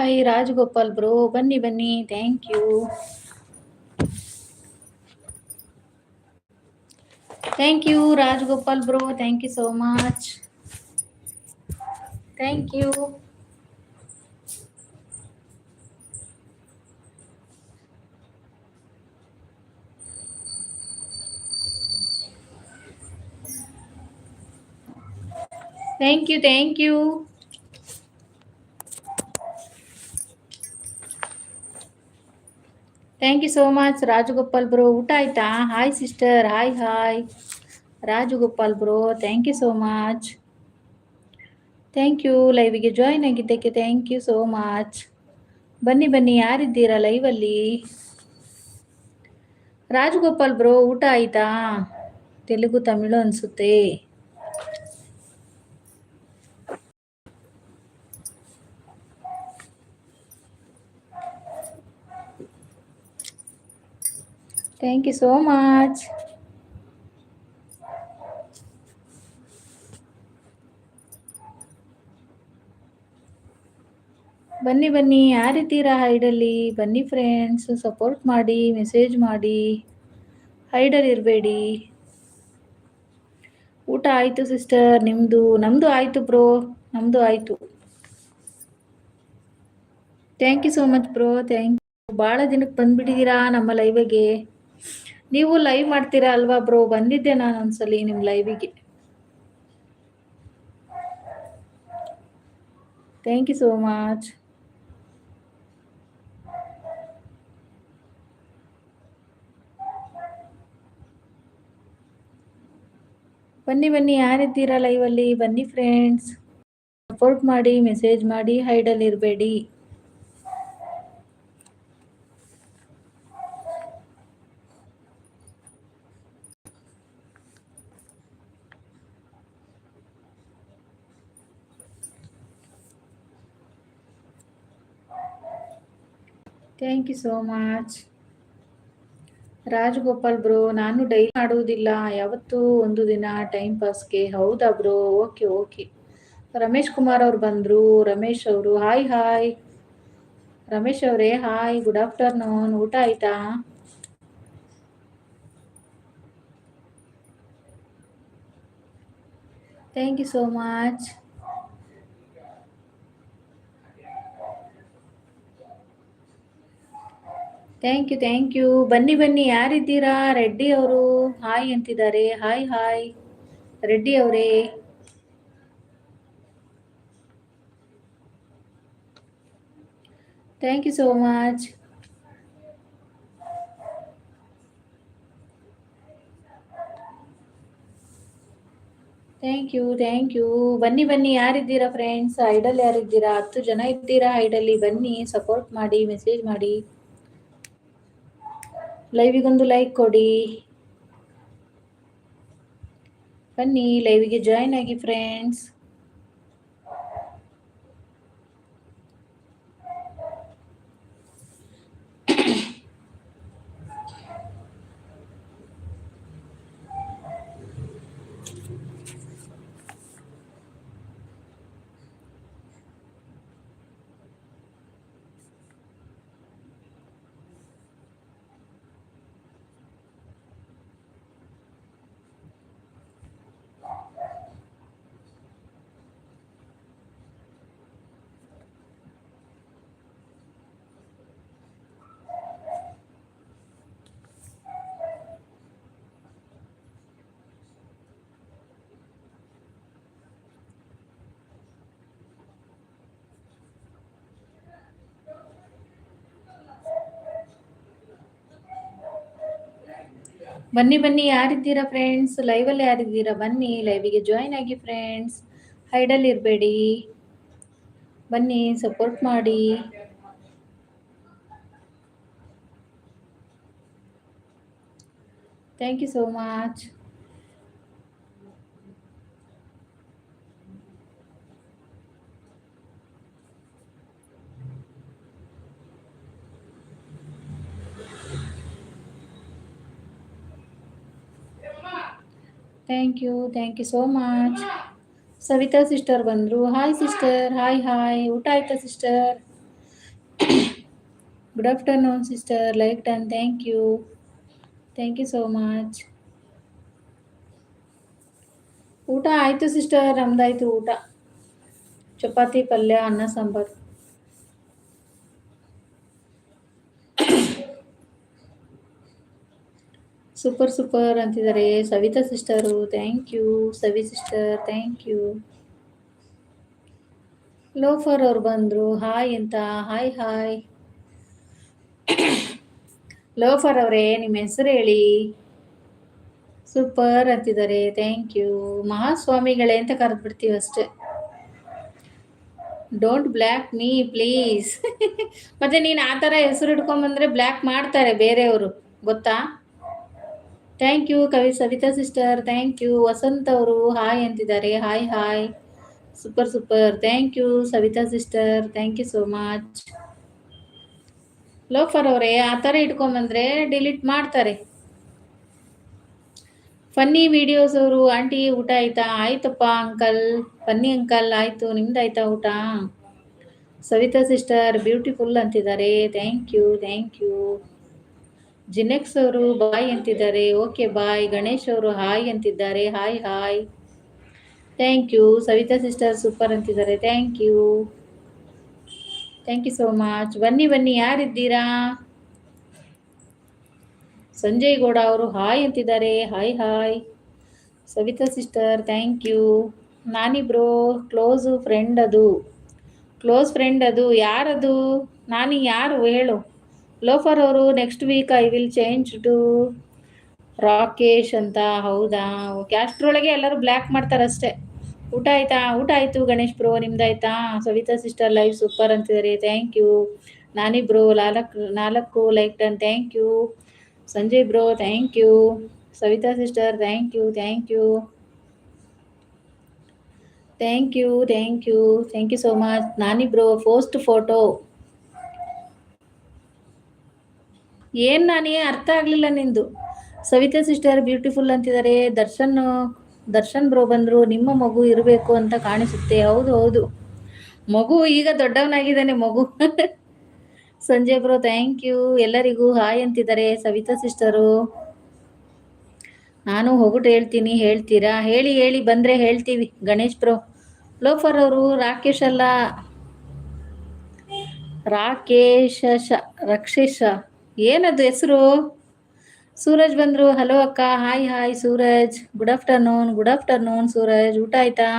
Hi Rajagopal bro ಬನ್ನಿ ಬನ್ನಿ thank you thank you Rajagopal bro thank you so much thank you thank you thank you thank you so much Rajagopal bro ಊಟ ಆಯ್ತಾ? Hi sister hi hi Rajagopal bro thank you so much thank you ಲೈವಿಗೆ join ಆಗಿದ್ದಕ್ಕೆ thank you so much ಬನ್ನಿ ಬನ್ನಿ. ಯಾರಿದ್ದೀರಾ ಲೈವಲ್ಲಿ Rajagopal bro ಊಟ ಆಯ್ತಾ? ತೆಲುಗು, ತಮಿಳು ಅನಿಸುತ್ತೆ. Thank you so much ಬನ್ನಿ ಬನ್ನಿ ಯಾರಿದ್ದೀರಾ ಹೈಡಲ್ಲಿ ಬನ್ನಿ ಫ್ರೆಂಡ್ಸ್ ಸಪೋರ್ಟ್ ಮಾಡಿ ಮೆಸೇಜ್ ಮಾಡಿ. ಹೈಡಲ್ಲಿ ಇರಬೇಡಿ. ಊಟ ಆಯಿತು ಸಿಸ್ಟರ್ ನಿಮ್ಮದು ನಮ್ಮದು ಆಯಿತು ಬ್ರೋ ನಮ್ಮದು ಆಯಿತು. Thank you so much bro thank you ಭಾಳ ದಿನಕ್ಕೆ ಬಂದ್ಬಿಟ್ಟಿದ್ದೀರಾ ನಮ್ಮ ಲೈವಿಗೆ ನೀವು ಲೈವ್ ಮಾಡ್ತೀರಾ ಅಲ್ವಾ ಬ್ರೋ ಬಂದಿದ್ದೆ ನಾನು ಒಂದ್ಸಲಿ ನಿಮ್ಮ ಲೈವಿಗೆ ಥ್ಯಾಂಕ್ ಯು ಸೋ ಮಚ್ ಬನ್ನಿ ಬನ್ನಿ, ಯಾರಿದ್ದೀರಾ ಲೈವಲ್ಲಿ ಬನ್ನಿ ಫ್ರೆಂಡ್ಸ್ ಸಪೋರ್ಟ್ ಮಾಡಿ ಮೆಸೇಜ್ ಮಾಡಿ ಹೈಡಲ್ಲಿ ಇರಬೇಡಿ thank you so much Rajagopal bro ನಾನು ಡೈಲಿ ಮಾಡುವುದಿಲ್ಲ. ಯಾವತ್ತೂ ಒಂದು ದಿನ ಟೈಮ್ ಪಾಸ್ಗೆ ಹೌದಾ bro okay okay Ramesh Kumar ಅವ್ರು ಬಂದರು. ರಮೇಶ್ ಅವರು ಹಾಯ್ ಹಾಯ್ ರಮೇಶ್ ಅವರೇ ಹಾಯ್ ಗುಡ್ ಆಫ್ಟರ್ನೂನ್ ಊಟ ಆಯ್ತಾ? Thank you so much thank you thank you ಬನ್ನಿ ಬನ್ನಿ, ಯಾರಿದ್ದೀರಾ? ರೆಡ್ಡಿ ಅವರು. ಹಾಯ್ ಅಂತಿದ್ದಾರೆ. ಹಾಯ್ ಹಾಯ್ ರೆಡ್ಡಿ ಅವರೇ. Thank you so much thank you thank you ಬನ್ನಿ ಬನ್ನಿ, ಯಾರಿದ್ದೀರಾ ಫ್ರೆಂಡ್ಸ್ ಐಡಲ್ ಯಾರಿದ್ದೀರಾ? ಹತ್ತು ಜನ ಇದ್ದೀರಾ? ಐಡಲ್ಲಿ ಬನ್ನಿ ಸಪೋರ್ಟ್ ಮಾಡಿ ಮೆಸೇಜ್ ಮಾಡಿ. ಲೈವಿಗೊಂದು ಲೈಕ್ ಕೊಡಿ. ಬನ್ನಿ ಲೈವಿಗೆ ಜಾಯ್ನ್ ಆಗಿ ಫ್ರೆಂಡ್ಸ್ ಬನ್ನಿ ಬನ್ನಿ, ಯಾರಿದ್ದೀರಾ ಫ್ರೆಂಡ್ಸ್ ಲೈವಲ್ಲಿ ಯಾರಿದ್ದೀರಾ? ಬನ್ನಿ ಲೈವಿಗೆ ಜಾಯ್ನ್ ಆಗಿ ಫ್ರೆಂಡ್ಸ್ ಹೈಡಲ್ಲಿ ಇರಬೇಡಿ. ಬನ್ನಿ ಸಪೋರ್ಟ್ ಮಾಡಿ. Thank you so much thank you thank you so much Savita sister ಬಂದರು ಹಾಯ್ ಸಿಸ್ಟರ್ ಹಾಯ್ ಹಾಯ್ ಊಟ ಆಯ್ತಾ sister good afternoon sister like done thank you thank you so much ಊಟ ಆಯಿತು sister ನಮ್ದಾಯ್ತು ಊಟ. ಚಪಾತಿ ಪಲ್ಯ, ಅನ್ನ, ಸಾಂಬಾರು. ಸೂಪರ್ ಸೂಪರ್ ಅಂತಿದ್ದಾರೆ. Savita sister thank you Savi sister thank you loafer ಅವ್ರು ಬಂದರು. ಹಾಯ್ ಅಂತ. ಹಾಯ್ ಹಾಯ್ ಲೋಫರ್ ಅವರೇ, ನಿಮ್ಮ ಹೆಸರು ಹೇಳಿ. ಸೂಪರ್ ಅಂತಿದ್ದಾರೆ. ಥ್ಯಾಂಕ್ ಯು ಮಹಾಸ್ವಾಮಿಗಳೇ ಅಂತ ಕರೆದ್ಬಿಡ್ತೀವಿ ಅಷ್ಟೇ. ಡೋಂಟ್ ಬ್ಲ್ಯಾಕ್ ಮೀ ಪ್ಲೀಸ್ ಮತ್ತೆ ನೀನು ಆ ಥರ ಹೆಸರು ಹಿಡ್ಕೊಂಬಂದ್ರೆ ಬ್ಲ್ಯಾಕ್ ಮಾಡ್ತಾರೆ ಬೇರೆಯವರು. ಗೊತ್ತಾ? Thank you Kavi Savita sister thank you Vasant ಅವರು. ಹಾಯ್ ಅಂತಿದ್ದಾರೆ. Hi hi super super thank you Savita sister thank you so much loafer ಅವರೇ, ಆ ಥರ ಇಟ್ಕೊಂಬಂದ್ರೆ ಡಿಲೀಟ್ ಮಾಡ್ತಾರೆ. ಫನ್ನಿ ವಿಡಿಯೋಸ್ ಅವರು, ಆಂಟಿ, ಊಟ ಆಯ್ತಾ? ಆಯ್ತಪ್ಪ ಅಂಕಲ್ ಫನ್ನಿ ಅಂಕಲ್ ಆಯ್ತು. ನಿಮ್ದಾಯ್ತಾ ಊಟ? ಸವಿತಾ ಸಿಸ್ಟರ್ ಬ್ಯೂಟಿಫುಲ್ ಅಂತಿದ್ದಾರೆ. ಥ್ಯಾಂಕ್ ಯು ಥ್ಯಾಂಕ್ ಯು ಜಿನೆಕ್ಸ್ ಅವರು ಬಾಯ್ ಅಂತಿದ್ದಾರೆ. ಓಕೆ ಬಾಯ್ ಗಣೇಶ್ ಅವರು ಹಾಯ್ ಅಂತಿದ್ದಾರೆ. Hi hi thank you Savita sister super ಅಂತಿದ್ದಾರೆ. Thank you thank you so much ಬನ್ನಿ ಬನ್ನಿ. ಯಾರಿದ್ದೀರಾ? ಸಂಜಯ್ ಗೌಡ ಅವರು ಹಾಯ್ ಅಂತಿದ್ದಾರೆ. Hi hi Savita sister thank you ನಾನಿಬ್ರು close friend ಅದು. ಕ್ಲೋಸ್ ಫ್ರೆಂಡ್ ಅದು. ಯಾರದು? ನಾನು ಯಾರು ಹೇಳು? ಲೋಫರ್ ಅವರು next week I will change to Rakesh ಅಂತ, ಹೌದಾ? ಓಕೆ ಅಷ್ಟರೊಳಗೆ ಎಲ್ಲರೂ ಬ್ಲ್ಯಾಕ್ ಮಾಡ್ತಾರೆ ಅಷ್ಟೇ. ಊಟ ಆಯ್ತಾ? ಊಟ ಆಯಿತು ಗಣೇಶ್ ಬ್ರೋ ನಿಮ್ದಾಯ್ತಾ ಸವಿತಾ ಸಿಸ್ಟರ್ ಲೈವ್ ಸೂಪರ್ ಅಂತಿದ್ದಾರೆ. ಥ್ಯಾಂಕ್ ಯು ನಾನಿ ಬ್ರೋ ನಾಲ್ಕು ನಾಲ್ಕು like done thank you Sanjay bro thank you Savita sister thank you thank you thank you thank you thank you so much Nani bro post photo ಏನು ನಾನೇ ಅರ್ಥ ಆಗಲಿಲ್ಲ ನಿಂದು. Savita sister beautiful ಅಂತಿದ್ದಾರೆ Darshan Darshan bro ಬಂದರು, ನಿಮ್ಮ ಮಗು ಇರಬೇಕು ಅಂತ ಕಾಣಿಸುತ್ತೆ. ಹೌದು ಹೌದು. ಮಗು ಈಗ ದೊಡ್ಡವನಾಗಿದ್ದಾನೆ, ಮಗು. ಸಂಜಯ್ ಬ್ರೋ ಥ್ಯಾಂಕ್ ಯು ಎಲ್ಲರಿಗೂ ಹಾಯ್ ಅಂತಿದ್ದಾರೆ ಸವಿತಾ ಸಿಸ್ಟರು ನಾನು ಹೋಗ್ಬಿಟ್ಟು ಹೇಳ್ತೀನಿ, ಹೇಳ್ತೀರಾ? ಹೇಳಿ ಹೇಳಿ, ಬಂದರೆ ಹೇಳ್ತೀವಿ. ಗಣೇಶ್ ಬ್ರೋ ಲೋಫರ್ ಅವರು, ರಾಕೇಶ್ ಅಲ್ಲ. ರಾಕೇಶ ರಕ್ಷೇಶ. ಏನದು ಹೆಸರು? ಸೂರಜ್ ಬಂದರು. ಹಲೋ ಅಕ್ಕ. Hi hi Suraj. Good afternoon good afternoon Suraj. ಊಟ ಆಯ್ತಾ?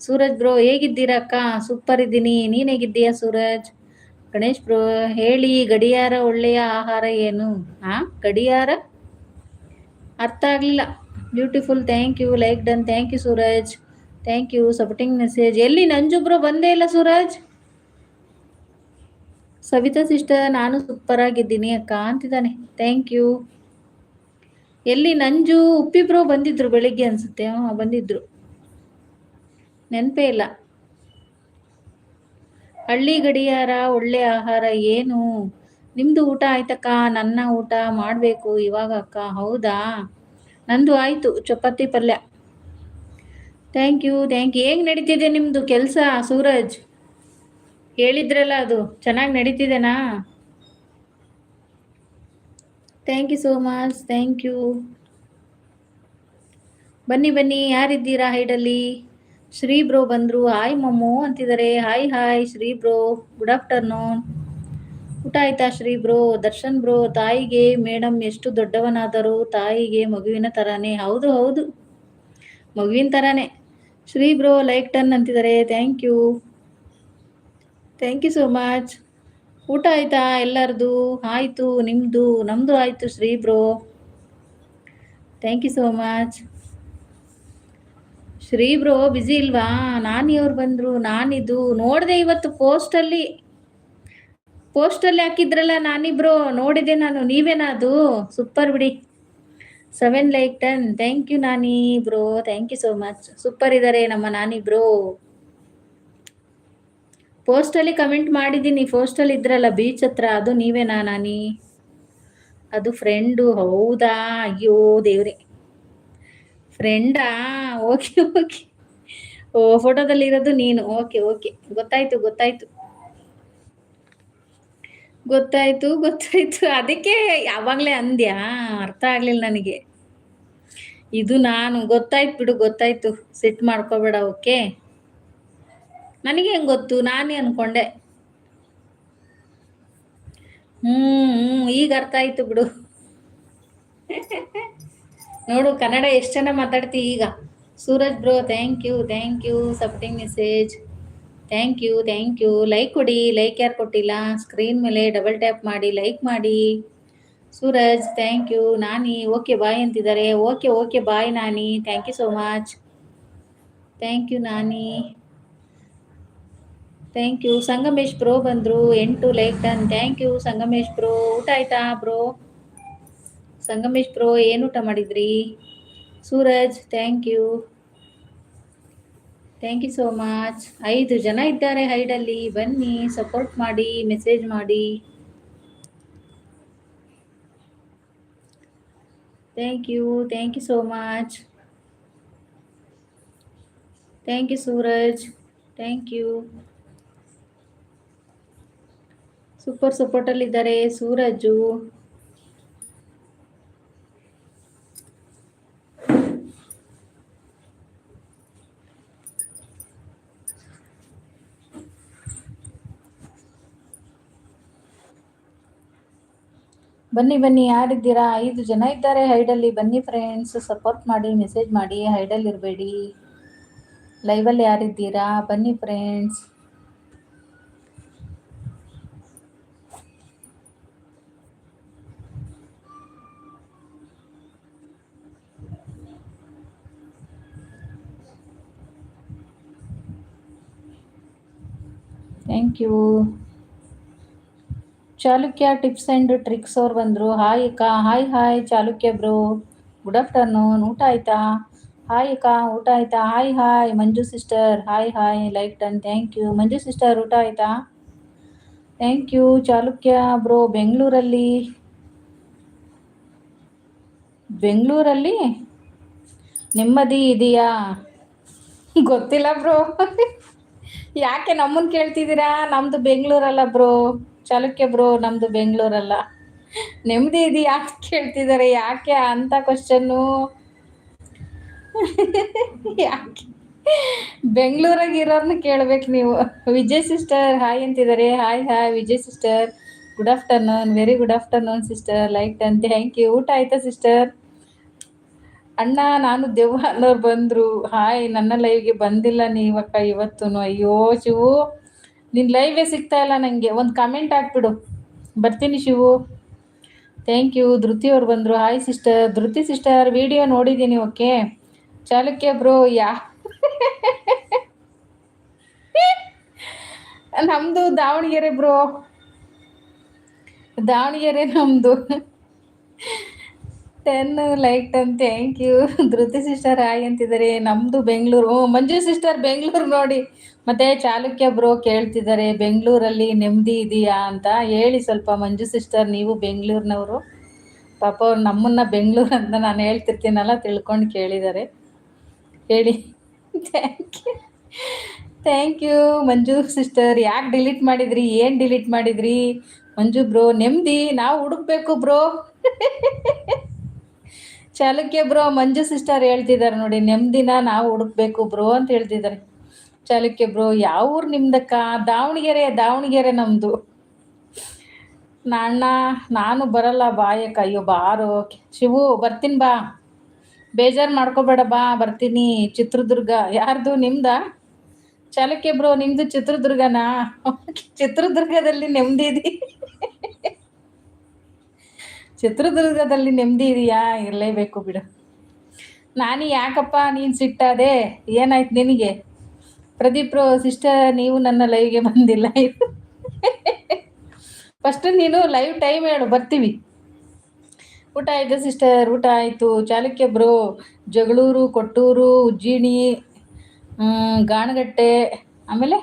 ಸೂರಜ್ ಬ್ರೋ ಹೇಗಿದ್ದೀರಾ ಅಕ್ಕ? ಸೂಪರ್ ಇದ್ದೀನಿ. ನೀನು ಹೇಗಿದ್ದೀಯಾ ಸೂರಜ್? ಗಣೇಶ್ ಬ್ರೋ ಹೇಳಿ, ಗಡಿಯಾರ ಒಳ್ಳೆಯ ಆಹಾರ ಏನು? ಹಾಂ ಗಡಿಯಾರ? ಅರ್ಥ ಆಗಲಿಲ್ಲ. Beautiful thank you like done thank you Suraj. Thank you supporting message ಎಲ್ಲಿ ನಂಜು ಬ್ರೋ ಬಂದೇ ಇಲ್ಲ ಸೂರಜ್? ಸವಿತಾ ಸಿಸ್ಟರ್ ನಾನು ಸೂಪರ್ ಆಗಿದ್ದೀನಿ ಅಕ್ಕ ಅಂತಿದ್ದಾನೆ. ಥ್ಯಾಂಕ್ ಯು ಎಲ್ಲಿ ನಂಜು ಉಪ್ಪಿಬ್ರು ಬಂದಿದ್ರು ಬೆಳಿಗ್ಗೆ ಅನ್ಸುತ್ತೆ. ಬಂದಿದ್ರು. ನೆನಪೇ ಇಲ್ಲ. ಹಳ್ಳಿ ಗಡಿಯಾರ, ಒಳ್ಳೆ ಆಹಾರ, ಏನು? ನಿಮ್ದು ಊಟ ಆಯ್ತಕ್ಕ? ನನ್ನ ಊಟ ಮಾಡಬೇಕು ಇವಾಗ ಅಕ್ಕ. ಹೌದಾ? ನಂದು ಆಯ್ತು, ಚಪಾತಿ ಪಲ್ಯ. ಥ್ಯಾಂಕ್ ಯು ಥ್ಯಾಂಕ್ ಯು ಹೇಗೆ ನಡೀತಿದೆ ನಿಮ್ಮದು ಕೆಲಸ ಸೂರಜ್? ಹೇಳಿದ್ರಲ್ಲ ಅದು. ಚೆನ್ನಾಗಿ ನಡೀತಿದೆನಾ? Thank you so much thank you ಬನ್ನಿ ಬನ್ನಿ. ಯಾರಿದ್ದೀರಾ ಹೈಡಲ್ಲಿ? ಶ್ರೀ ಬ್ರೋ ಬಂದರು. ಹಾಯ್ ಮಮ್ಮು ಅಂತಿದ್ದಾರೆ. Hi hi Shri bro. Good afternoon ಊಟ ಆಯ್ತಾ ಶ್ರೀ ಬ್ರೋ? ದರ್ಶನ್ ಬ್ರೋ, ತಾಯಿಗೆ, ಮೇಡಮ್ ಎಷ್ಟು ದೊಡ್ಡವನಾದರೂ ತಾಯಿಗೆ ಮಗುವಿನ ಥರನೇ ಹೌದು ಹೌದು. ಮಗುವಿನ ಥರನೇ ಶ್ರೀ ಬ್ರೋ ಲೈಕ್ ಟನ್ ಅಂತಿದ್ದಾರೆ. Thank you thank you so much ಊಟ ಆಯ್ತಾ ಎಲ್ಲರದು? ಆಯಿತು ನಿಮ್ಮದು ನಮ್ಮದು ಆಯಿತು Shri bro. Thank you so much Shri bro busy ಇಲ್ವಾ? ನಾನಿ ಅವ್ರು ಬಂದರು, ನಾನಿದು. ನೋಡಿದೆ ಇವತ್ತು ಪೋಸ್ಟಲ್ಲಿ ಪೋಸ್ಟಲ್ಲಿ ಹಾಕಿದ್ರಲ್ಲ ನಾನಿಬ್ರು? ನೋಡಿದೆ ನಾನು, ನೀವೇನಾ ಸೂಪರ್ ಬಿಡಿ. Seven like ten thank you Nani bro thank you so much super ಇದ್ದಾರೆ ನಮ್ಮ ನಾನಿ ಬ್ರೋ ಪೋಸ್ಟಲ್ಲಿ ಕಮೆಂಟ್ ಮಾಡಿದ್ದೀನಿ. ಪೋಸ್ಟಲ್ಲಿ ಇದ್ರಲ್ಲ ಬೀಚ್ ಹತ್ರ, ಅದು ನೀವೇನಾ ನಾನಿ ಅದು ಫ್ರೆಂಡು ಹೌದಾ? ಅಯ್ಯೋ ದೇವ್ರೆ. ಫ್ರೆಂಡಾ ಓಕೆ ಓಕೆ ಓ ಫೋಟೋದಲ್ಲಿ ಇರೋದು ನೀನು. ಓಕೆ ಓಕೆ ಗೊತ್ತಾಯ್ತು ಗೊತ್ತಾಯ್ತು. ಗೊತ್ತಾಯ್ತು ಗೊತ್ತಾಯ್ತು. ಅದಕ್ಕೆ ಯಾವಾಗಲೇ ಅಂದ್ಯಾ? ಅರ್ಥ ಆಗ್ಲಿಲ್ಲ ನನಗೆ. ಇದು ನಾನು. ಗೊತ್ತಾಯ್ತು ಬಿಡು, ಗೊತ್ತಾಯ್ತು. ಸಿಟ್ ಮಾಡ್ಕೋಬೇಡ ಓಕೆ ನನಗೆ ಹೆಂಗೆ ಗೊತ್ತು? ನಾನೇ ಅನ್ಕೊಂಡೆ. ಹ್ಞೂ ಈಗ ಅರ್ಥ ಆಯ್ತು ಬಿಡು. ನೋಡು, ಕನ್ನಡ ಎಷ್ಟು ಚೆನ್ನಾಗಿ ಮಾತಾಡ್ತಿ ಈಗ. Suraj bro thank you thank you supporting message thank you thank you like ಕೊಡಿ ಲೈಕ್ ಯಾರು ಕೊಟ್ಟಿಲ್ಲ? ಸ್ಕ್ರೀನ್ ಮೇಲೆ ಡಬಲ್ ಟ್ಯಾಪ್ ಮಾಡಿ ಲೈಕ್ ಮಾಡಿ. Suraj thank you Nani okay bye ಅಂತಿದ್ದಾರೆ. Okay okay bye Nani. Thank you so much thank you Nani. Thank you Sangamesh bro ಬಂದರು. ಎಂಟು like done thank you Sangamesh bro ಊಟ ಆಯ್ತಾ bro Sangamesh bro ಏನು ಊಟ ಮಾಡಿದ್ರಿ? Suraj thank you thank you so much ಐದು ಜನ ಇದ್ದಾರೆ ಹೈಡಲ್ಲಿ ಬನ್ನಿ ಸಪೋರ್ಟ್ ಮಾಡಿ ಮೆಸೇಜ್ ಮಾಡಿ. Thank you thank you so much thank you Suraj thank you super ಸಪೋರ್ಟಲ್ಲಿದ್ದಾರೆ Suraj. ಬನ್ನಿ ಬನ್ನಿ, ಯಾರಿದ್ದೀರಾ? ಐದು ಜನ ಇದ್ದಾರೆ ಹೈಡಲ್ಲಿ. ಬನ್ನಿ ಫ್ರೆಂಡ್ಸ್ ಸಪೋರ್ಟ್ ಮಾಡಿ ಮೆಸೇಜ್ ಮಾಡಿ. ಹೈಡಲ್ಲಿ ಇರಬೇಡಿ. ಲೈವಲ್ಲಿ ಯಾರಿದ್ದೀರಾ? ಬನ್ನಿ friends thank you Chalukya tips and tricks ಅವ್ರು ಬಂದರು. ಹಾಯ್ ಅಕ್ಕ. Hi hi Chalukya bro. Good afternoon ಊಟ ಆಯ್ತಾ? ಹಾಯ್ ಅಕ್ಕ. ಊಟ ಆಯ್ತಾ? Hi hi Manju sister hi hi like done thank you Manju sister ಊಟ ಆಯ್ತಾ? ಥ್ಯಾಂಕ್ ಯು ಚಾಲುಕ್ಯ ಬ್ರೋ, ಬೆಂಗಳೂರಲ್ಲಿ? ಬೆಂಗಳೂರಲ್ಲಿ? ನೆಮ್ಮದಿ ಇದೆಯಾ? ಗೊತ್ತಿಲ್ಲ ಬ್ರೋ. ಯಾಕೆ ನಮ್ಮನ್ನು ಕೇಳ್ತಿದ್ದೀರಾ? ನಮ್ಮದು ಬೆಂಗಳೂರಲ್ಲ ಬ್ರೋ. ಚಾಲುಕ್ಯ ಬ್ರೋ, ನಮ್ದು ಬೆಂಗಳೂರಲ್ಲ. ನೆಮ್ಮದಿ ಇದು ಯಾಕೆ ಕೇಳ್ತಿದ್ದಾರೆ. ಯಾಕೆ ಅಂತ ಕ್ವಶನ್ನು ಯಾಕೆ? ಬೆಂಗಳೂರಾಗ ಇರೋರ್ನ ಕೇಳ್ಬೇಕು ನೀವು. ವಿಜಯ್ ಸಿಸ್ಟರ್ ಹಾಯ್ ಅಂತಿದ್ದಾರೆ. Hi hi Vijay sister good afternoon very good afternoon sister like done thank you ಊಟ ಆಯ್ತಾ ಸಿಸ್ಟರ್ ಅಣ್ಣ, ನಾನು ದೆವ್ವ ಅನ್ನೋರು ಬಂದರು. ಹಾಯ್, ನನ್ನ ಲೈವ್ಗೆ ಬಂದಿಲ್ಲ ನೀವಕ್ಕ ಇವತ್ತು ಅಯ್ಯೋ, ಶಿವು. ನಿನ್ನ ಲೈವೇ ಸಿಗ್ತಾ ಇಲ್ಲ ನನಗೆ ಒಂದು ಕಮೆಂಟ್ ಹಾಕ್ಬಿಡು. ಬರ್ತೀನಿ ಶಿವು. ಥ್ಯಾಂಕ್ ಯು ಧೃತಿ ಅವ್ರು ಬಂದರು. Hi sister Dhruti sister video ನೋಡಿದ್ದೀನಿ ಓಕೆ ಚಾಲುಕ್ಯ ಬ್ರೋ ಯಾ? ನಮ್ಮದು ದಾವಣಗೆರೆ ಬ್ರೋ ದಾವಣಗೆರೆ ನಮ್ಮದು ten like ten thank you Dhruti sister hi ಅಂತಿದ್ದಾರೆ. ನಮ್ಮದು ಬೆಂಗಳೂರು. ಮಂಜು ಸಿಸ್ಟರ್ ಬೆಂಗಳೂರು ನೋಡಿ. ಮತ್ತೆ ಚಾಲುಕ್ಯ ಬ್ರೋ ಕೇಳ್ತಿದ್ದಾರೆ. ಬೆಂಗಳೂರಲ್ಲಿ ನೆಮ್ಮದಿ ಇದೆಯಾ ಅಂತ ಹೇಳಿ ಸ್ವಲ್ಪ ಮಂಜು ಸಿಸ್ಟರ್ ನೀವು ಬೆಂಗಳೂರಿನವರು. ಪಾಪ ಅವ್ರು ನಮ್ಮನ್ನ ಬೆಂಗಳೂರು ಅಂತ ನಾನು ಹೇಳ್ತಿರ್ತೀನಲ್ಲ, ತಿಳ್ಕೊಂಡು ಕೇಳಿದ್ದಾರೆ. ಹೇಳಿ. Thank you thank you Manju sister ಯಾಕೆ ಡಿಲೀಟ್ ಮಾಡಿದ್ರಿ? ಏನು ಡಿಲೀಟ್ ಮಾಡಿದ್ರಿ? ಮಂಜು ಬ್ರೋ ನೆಮ್ಮದಿ. ನಾವು ಹುಡುಕ್ಬೇಕು bro Chalukya bro, Manju sister ಹೇಳ್ತಿದ್ದಾರೆ ನೋಡಿ, ನೆಮ್ಮದಿನ ನಾವು ಹುಡುಕ್ಬೇಕು ಬ್ರೋ ಅಂತ ಹೇಳ್ತಿದ್ದಾರೆ. ಚಾಲುಕ್ಯ ಬ್ರೋ, ಯಾವ ಊರು ನಿಮ್ದಕ್ಕ ದಾವಣಗೆರೆ ದಾವಣಗೆರೆ ನಮ್ಮದು ನಾಣ್ಣ ನಾನು ಬರಲ್ಲ ಬಾಯಕ್ಕ ಅಯ್ಯೋ ಬಾರೋ ಶಿವು, ಬರ್ತೀನಿ ಬಾ. ಬೇಜಾರು ಮಾಡ್ಕೋಬೇಡ ಬಾ, ಬರ್ತೀನಿ. ಚಿತ್ರದುರ್ಗ, ಯಾರ್ದು? ನಿಮ್ದ? ಚಾಲುಕ್ಯ ಬ್ರೋ, ನಿಮ್ದು ಚಿತ್ರದುರ್ಗನಾ? ಚಿತ್ರದುರ್ಗದಲ್ಲಿ ನೆಮ್ಮದಿ ಇದೆ ಚಿತ್ರದುರ್ಗದಲ್ಲಿ ನೆಮ್ಮದಿ ಇದೆಯಾ? ಇರಲೇಬೇಕು ಬಿಡು. ನಾನು ಯಾಕಪ್ಪ ನೀನು ಸಿಟ್ಟಾದೆ? ಏನಾಯ್ತು ನಿನಗೆ? ಪ್ರದೀಪ್ ಸಿಸ್ಟರ್ ನೀವು ನನ್ನ ಲೈವ್ಗೆ ಬಂದಿಲ್ಲ. ಫಸ್ಟ್ ನೀನು ಲೈವ್ ಟೈಮ್ ಹೇಳು, ಬರ್ತೀವಿ. ಊಟ ಆಯ್ತು ಸಿಸ್ಟರ್ ಊಟ ಆಯಿತು. ಚಾಲುಕ್ಯ ಬ್ರೋ ಜಗಳೂರು, ಕೊಟ್ಟೂರು, ಉಜ್ಜಿಣಿ ಗಾಣಗಟ್ಟೆ, ಆಮೇಲೆ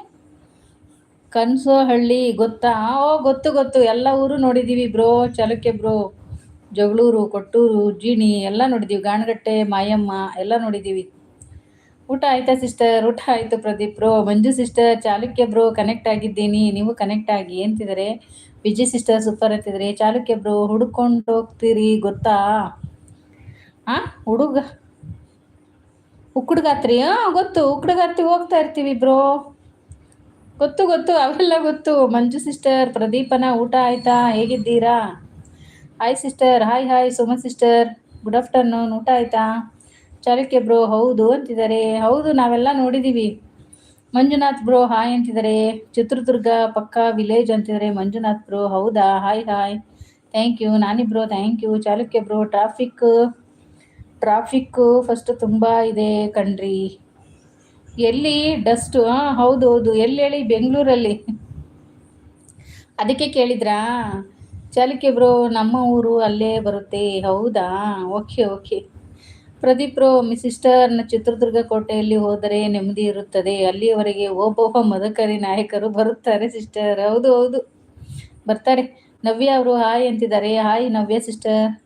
ಕನ್ಸೋಹಳ್ಳಿ, ಗೊತ್ತಾ? ಓ, ಗೊತ್ತು ಗೊತ್ತು. ಎಲ್ಲ ಊರು ನೋಡಿದ್ದೀವಿ ಬ್ರೋ ಚಾಲುಕ್ಯ ಬ್ರೋ ಜಗಳೂರು, ಕೊಟ್ಟೂರು ಉಜ್ಜಿಣಿ ಎಲ್ಲ ನೋಡಿದ್ದೀವಿ ಗಾಣಗಟ್ಟೆ, ಮಾಯಮ್ಮ ಎಲ್ಲ ನೋಡಿದ್ದೀವಿ ಊಟ ಆಯ್ತಾ ಸಿಸ್ಟರ್ ಊಟ ಆಯಿತು Pradeep bro Manju sister Chalukya bro connect ಆಗಿದ್ದೀನಿ. ನೀವು ಕನೆಕ್ಟ್ ಆಗಿ ಅಂತಿದ್ದಾರೆ ವಿಜಯ್ ಸಿಸ್ಟರ್ ಸೂಪರ್ ಅಂತಿದ್ರೆ. ಚಾಲುಕ್ಯ ಬ್ರೋ ಹುಡ್ಕೊಂಡು ಹೋಗ್ತೀರಿ ಗೊತ್ತಾ? ಹಾಂ ಹುಡುಗ? ಉಕ್ಕುಡ್ಗಾತ್ರಿ? ಹಾಂ ಗೊತ್ತು. ಉಕ್ಕುಡ್ಗಾತ್ರಿ ಹೋಗ್ತಾ ಇರ್ತೀವಿ ಬ್ರೋ ಗೊತ್ತು ಗೊತ್ತು. ಅವೆಲ್ಲ ಗೊತ್ತು. ಮಂಜು ಸಿಸ್ಟರ್ ಪ್ರದೀಪನ ಊಟ ಆಯ್ತಾ? ಹೇಗಿದ್ದೀರಾ? Hi sister hi hi Suma sister good afternoon ಊಟ ಆಯ್ತಾ? ಚಾಲುಕ್ಯ ಬ್ರೋ ಹೌದು ಅಂತಿದ್ದಾರೆ. ಹೌದು, ನಾವೆಲ್ಲ ನೋಡಿದ್ದೀವಿ ಮಂಜುನಾಥ್ ಬ್ರೋ ಹಾಯ್ ಅಂತಿದ್ದಾರೆ. ಚಿತ್ರದುರ್ಗ ಪಕ್ಕ ವಿಲೇಜ್ ಅಂತಿದ್ದಾರೆ. ಮಂಜುನಾಥ್ ಬ್ರೋ ಹೌದಾ? Hi hi thank you Nani bro thank you Chalukya bro traffic traffic first ತುಂಬ ಇದೆ ಕಣ್ರಿ. ಎಲ್ಲಿ? ಡಸ್ಟು ಹಾಂ ಹೌದು ಹೌದು. ಎಲ್ಲಿ ಹೇಳಿ? ಬೆಂಗಳೂರಲ್ಲಿ. ಅದಕ್ಕೆ ಕೇಳಿದ್ರಾ? ಚಾಲುಕ್ಯ ಬ್ರೋ, ನಮ್ಮ ಊರು ಅಲ್ಲೇ ಬರುತ್ತೆ. ಹೌದಾ? Okay okay. ಪ್ರದೀಪ್ ರೋ ಮಿ ಸಿಸ್ಟರ್ನ ಚಿತ್ರದುರ್ಗ ಕೋಟೆಯಲ್ಲಿ ಹೋದರೆ ನೆಮ್ಮದಿ ಇರುತ್ತದೆ. ಅಲ್ಲಿಯವರೆಗೆ ಒಬ್ಬೊಬ್ಬ ಮದಕರಿ ನಾಯಕರು ಬರುತ್ತಾರೆ, ಸಿಸ್ಟರ್. ಹೌದು ಹೌದು. ಬರ್ತಾರೆ. ನವ್ಯ ಅವರು ಹಾಯ್ ಅಂತಿದ್ದಾರೆ. Hi Navya sister.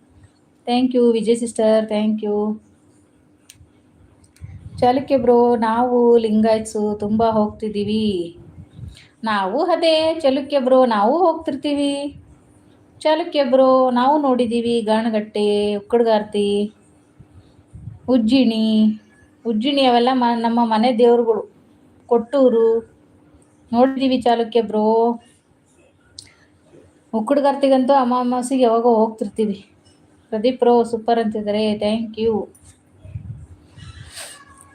Thank you, Vijay sister. Thank you. Chalukya bro, ನಾವು ಲಿಂಗಾಯತ್ಸು ತುಂಬ ಹೋಗ್ತಿದ್ದೀವಿ. ನಾವು ಅದೇ, ಚಾಲುಕ್ಯ ಬ್ರೋ, ನಾವು ಹೋಗ್ತಿರ್ತೀವಿ. ಚಾಲುಕ್ಯ ಬ್ರೋ, ನಾವು ನೋಡಿದ್ದೀವಿ ಗಾಣಗಟ್ಟೆ, ಉಕ್ಕಡ್ಗಾರ್ತಿ, ಉಜ್ಜಿಣಿ. ಉಜ್ಜಿಣಿ ಅವೆಲ್ಲ ಮ, ನಮ್ಮ ಮನೆ ದೇವರುಗಳು. ಕೊಟ್ಟೂರು. ನೋಡಿದ್ದೀವಿ ಚಾಲುಕ್ಯಬ್ರು ಉಕ್ಕಡ್ಗಾರ್ತಿಗಂತೂ ಅಮಾವಾಸ್ಯೆಗೆ ಯಾವಾಗ ಹೋಗ್ತಿರ್ತೀವಿ. ಪ್ರದೀಪ್ ಬ್ರೋ ಸೂಪರ್ ಅಂತಿದ್ದಾರೆ. Thank you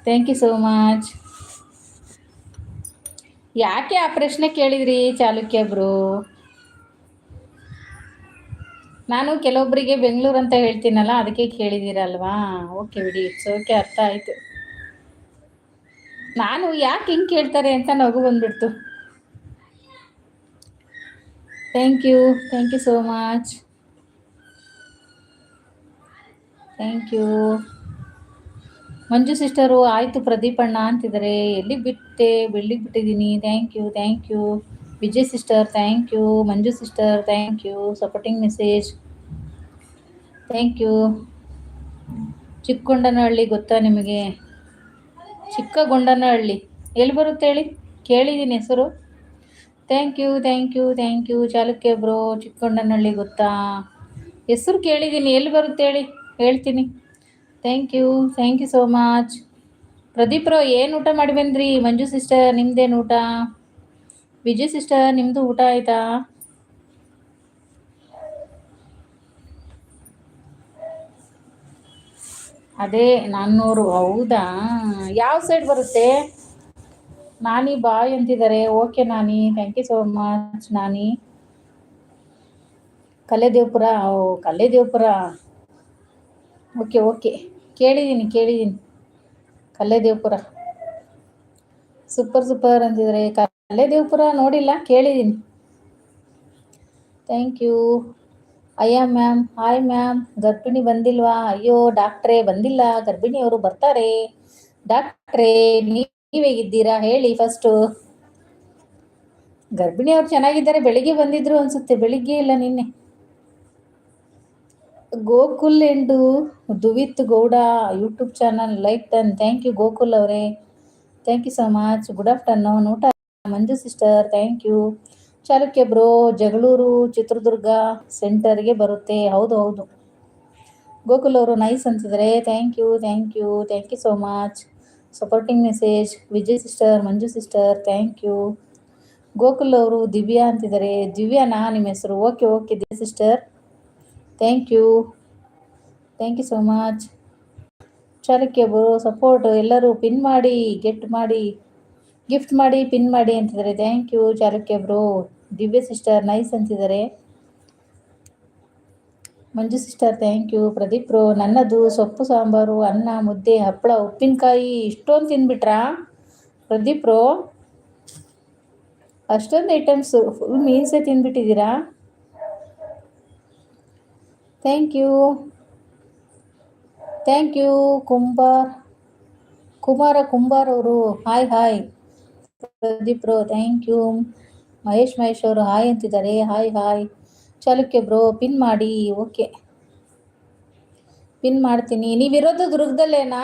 thank you so much ಯಾಕೆ ಆ ಪ್ರಶ್ನೆ ಕೇಳಿದ್ರಿ ಚಾಲುಕ್ಯ ಬ್ರೋ? ನಾನು ಕೆಲವೊಬ್ಬರಿಗೆ ಬೆಂಗಳೂರು ಅಂತ ಹೇಳ್ತೀನಲ್ಲ, ಅದಕ್ಕೆ ಕೇಳಿದ್ದೀರಲ್ವಾ ಓಕೆ ಬಿಡಿ ಇಟ್ಸ್ ಓಕೆ ಅರ್ಥ ಆಯಿತು. ನಾನು ಯಾಕೆ ಹಿಂಗೆ ಕೇಳ್ತಾರೆ ಅಂತ ನಗು ಬಂದ್ಬಿಡ್ತು. Thank you thank you so much thank you Manju sister ಆಯಿತು ಪ್ರದೀಪಣ್ಣ ಅಂತಿದ್ದಾರೆ. ಎಲ್ಲಿ ಬಿಟ್ಟೆ? ಬೆಳ್ಳಿಗೆ ಬಿಟ್ಟಿದ್ದೀನಿ. Thank you thank you Vijay sister thank you Manju sister thank you supporting message thank you Chikkagondanahalli ಗೊತ್ತಾ ನಿಮಗೆ? ಚಿಕ್ಕಗೊಂಡನಹಳ್ಳಿ. ಎಲ್ಲಿ ಬರುತ್ತೆ ಹೇಳಿ? ಕೇಳಿದ್ದೀನಿ ಹೆಸರು. Thank you thank you thank you Chalukya bro Chikkagondanahalli ಗೊತ್ತಾ? ಹೆಸರು ಕೇಳಿದ್ದೀನಿ ಎಲ್ಲಿ ಬರುತ್ತೆ ಹೇಳಿ? ಹೇಳ್ತೀನಿ. Thank you thank you so much Pradeep bro ಏನು ಊಟ ಮಾಡಿ ಬಂದ್ರಿ? ಮಂಜು ಸಿಸ್ಟರ್ ನಿಮ್ದೇನು ಊಟ? ವಿಜಯ್ ಸಿಸ್ಟರ್ ನಿಮ್ದು ಊಟ ಆಯ್ತಾ? ಅದೇ, ನಾನ್ನೂರು, ಹೌದಾ? ಯಾವ ಸೈಡ್ ಬರುತ್ತೆ? ನಾನಿ ಬಾಯ್ ಅಂತಿದ್ದಾರೆ. Okay Nani. Thank you so much Nani. Kaledevpura O Kaledevpura okay okay ಕೇಳಿದ್ದೀನಿ ಕೇಳಿದ್ದೀನಿ ಕಲ್ಲೆದೇವ್ಪುರ. ಸೂಪರ್ ಸೂಪರ್ ಅಂತಿದ್ದಾರೆ. ಕಲ್ಲೆದೇವ್ಪುರ ನೋಡಿಲ್ಲ ಕೇಳಿದ್ದೀನಿ ಥ್ಯಾಂಕ್ ಯು ಅಯ್ಯ ಮ್ಯಾಮ್ ಹಾಯ್ ಮ್ಯಾಮ್ ಗರ್ಭಿಣಿ ಬಂದಿಲ್ವಾ? ಅಯ್ಯೋ ಡಾಕ್ಟ್ರೇ ಬಂದಿಲ್ಲ. ಗರ್ಭಿಣಿಯವರು ಬರ್ತಾರೆ. ಡಾಕ್ಟ್ರೇ ನೀವೇಗಿದ್ದೀರಾ ಹೇಳಿ ಫಸ್ಟು ಗರ್ಭಿಣಿಯವರು ಚೆನ್ನಾಗಿದ್ದಾರೆ, ಬೆಳಿಗ್ಗೆ ಬಂದಿದ್ರು ಅನ್ಸುತ್ತೆ. ಬೆಳಿಗ್ಗೆ ಇಲ್ಲ ನಿನ್ನೆ. Gokul and Duvith Gowda YouTube channel like done thank you Gokul ಅವರೇ. Thank you so much good afternoon ಊಟ Manju sister thank you Chalukya bro Jagalur, Chitradurga ಸೆಂಟರ್ಗೆ ಬರುತ್ತೆ. ಹೌದು ಹೌದು. ಗೋಕುಲ್ ಅವರು ನೈಸ್ ಅಂತಿದ್ದಾರೆ thank you thank you thank you so much supporting message Vijay sister Manju sister thank you Gokul ಅವರು ದಿವ್ಯಾ ಅಂತಿದ್ದಾರೆ. ದಿವ್ಯಾನಾ ನಿಮ್ಮ ಹೆಸರು? Okay okay Divya sister thank you thank you so much Chalukya bro support ಎಲ್ಲರೂ pin ಮಾಡಿ get ಮಾಡಿ. Gift ಮಾಡಿ pin ಮಾಡಿ ಅಂತಿದ್ದಾರೆ. Thank you Chalukya bro Divya sister nice ಅಂತಿದ್ದಾರೆ. Manju sister thank you Pradeep bro ನನ್ನದು ಸೊಪ್ಪು, ಸಾಂಬಾರು, ಅನ್ನ, ಮುದ್ದೆ, ಹಪ್ಪಳ, ಉಪ್ಪಿನಕಾಯಿ, ಇಷ್ಟೊಂದು ತಿಂದ್ಬಿಟ್ರಾ ಪ್ರದೀಪ್ ಬ್ರೋ ಅಷ್ಟೊಂದು ಐಟಮ್ಸು ಫುಲ್ ಮೀನ್ಸೇ ತಿಂದ್ಬಿಟ್ಟಿದ್ದೀರಾ thank you thank you Kumbar Kumara Kumbar ಅವರು hi hi Pradeep bro thank you Mahesh Mahesh ಅವರು ಹಾಯ್ ಅಂತಿದ್ದಾರೆ. Hi hi Chalukya bro pin ಮಾಡಿ ಓಕೆ ಪಿನ್ ಮಾಡ್ತೀನಿ. ನೀವಿರೋದು ದುರ್ಗದಲ್ಲೇನಾ?